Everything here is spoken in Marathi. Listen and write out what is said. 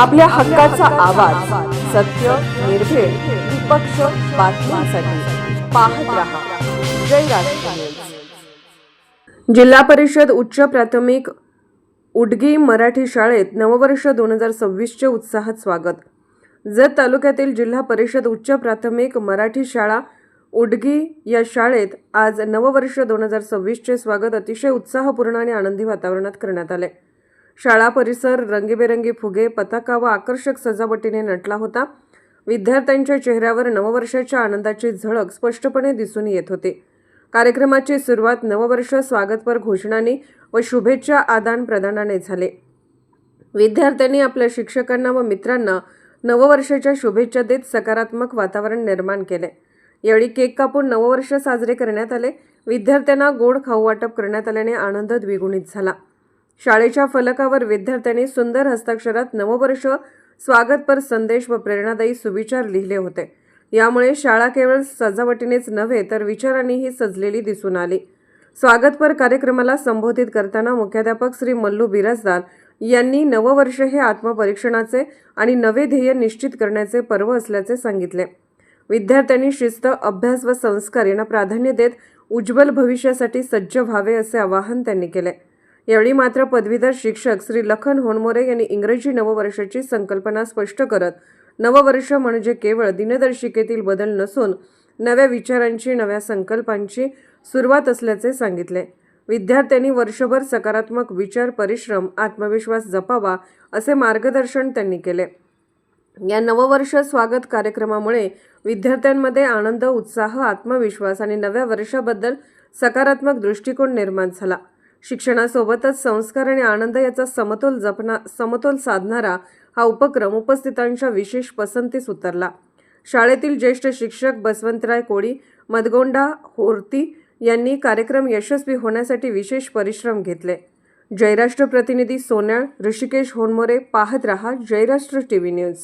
आपल्या हक्काचा आवाज सत्य निर्भेळ निपक्ष बातम्यांसाठी पाहत राहा. जय राष्ट्र जिल्हा परिषद उच्च प्राथमिक उडगी मराठी शाळेत नववर्ष दोन हजार सव्वीसचे उत्साहात स्वागत. जत तालुक्यातील जिल्हा परिषद उच्च प्राथमिक मराठी शाळा उडगी या शाळेत आज नववर्ष दोन हजार सव्वीसचे स्वागत अतिशय उत्साहपूर्ण आणि आनंदी वातावरणात करण्यात आले. शाळा परिसर रंगीबेरंगी फुगे पताका व आकर्षक सजावटीने नटला होता. विद्यार्थ्यांच्या चेहऱ्यावर नववर्षाच्या आनंदाची झळक स्पष्टपणे दिसून येत होती. कार्यक्रमाची सुरुवात नववर्ष स्वागतपर घोषणांनी व शुभेच्छा आदान प्रदानाने झाले. विद्यार्थ्यांनी आपल्या शिक्षकांना व मित्रांना नववर्षाच्या शुभेच्छा देत सकारात्मक वातावरण निर्माण केले. यावेळी केक कापून नववर्ष साजरे करण्यात आले. विद्यार्थ्यांना गोड खाऊ वाटप करण्यात आल्याने आनंद द्विगुणित झाला. शाळेच्या फलकावर विद्यार्थ्यांनी सुंदर हस्ताक्षरात नववर्ष स्वागतपर संदेश व प्रेरणादायी सुविचार लिहिले होते. यामुळे शाळा केवळ सजावटीनेच नव्हे तर विचारांनीही सजलेली दिसून आली. स्वागतपर कार्यक्रमाला संबोधित करताना मुख्याध्यापक श्री मल्लू बिराजदार यांनी नववर्ष हे आत्मपरीक्षणाचे आणि नवे ध्येय निश्चित करण्याचे पर्व असल्याचे सांगितले. विद्यार्थ्यांनी शिस्त अभ्यास व संस्कार यांना प्राधान्य देत उज्ज्वल भविष्यासाठी सज्ज व्हावे असे आवाहन त्यांनी केले. यावेळी मात्र पदवीधर शिक्षक श्री लखन होनमोरे यांनी इंग्रजी नववर्षाची संकल्पना स्पष्ट करत नववर्ष म्हणजे केवळ दिनदर्शिकेतील बदल नसून नव्या विचारांची नव्या संकल्पांची सुरुवात असल्याचे सांगितले. विद्यार्थ्यांनी वर्षभर सकारात्मक विचार परिश्रम आत्मविश्वास जपावा असे मार्गदर्शन त्यांनी केले. या नववर्ष स्वागत कार्यक्रमामुळे विद्यार्थ्यांमध्ये आनंद उत्साह आत्मविश्वास आणि नव्या वर्षाबद्दल सकारात्मक दृष्टिकोन निर्माण झाला. शिक्षणासोबतच संस्कार आणि आनंद याचा समतोल जपना समतोल साधणारा हा उपक्रम उपस्थितांच्या विशेष पसंतीस उतरला. शाळेतील ज्येष्ठ शिक्षक बसवंतराय कोळी मदगोंडा होर्ती यांनी कार्यक्रम यशस्वी होण्यासाठी विशेष परिश्रम घेतले. जयराष्ट्र प्रतिनिधी सोन्याळ ऋषिकेश होनमोरे पाहत रहा जयराष्ट्र टीव्ही न्यूज.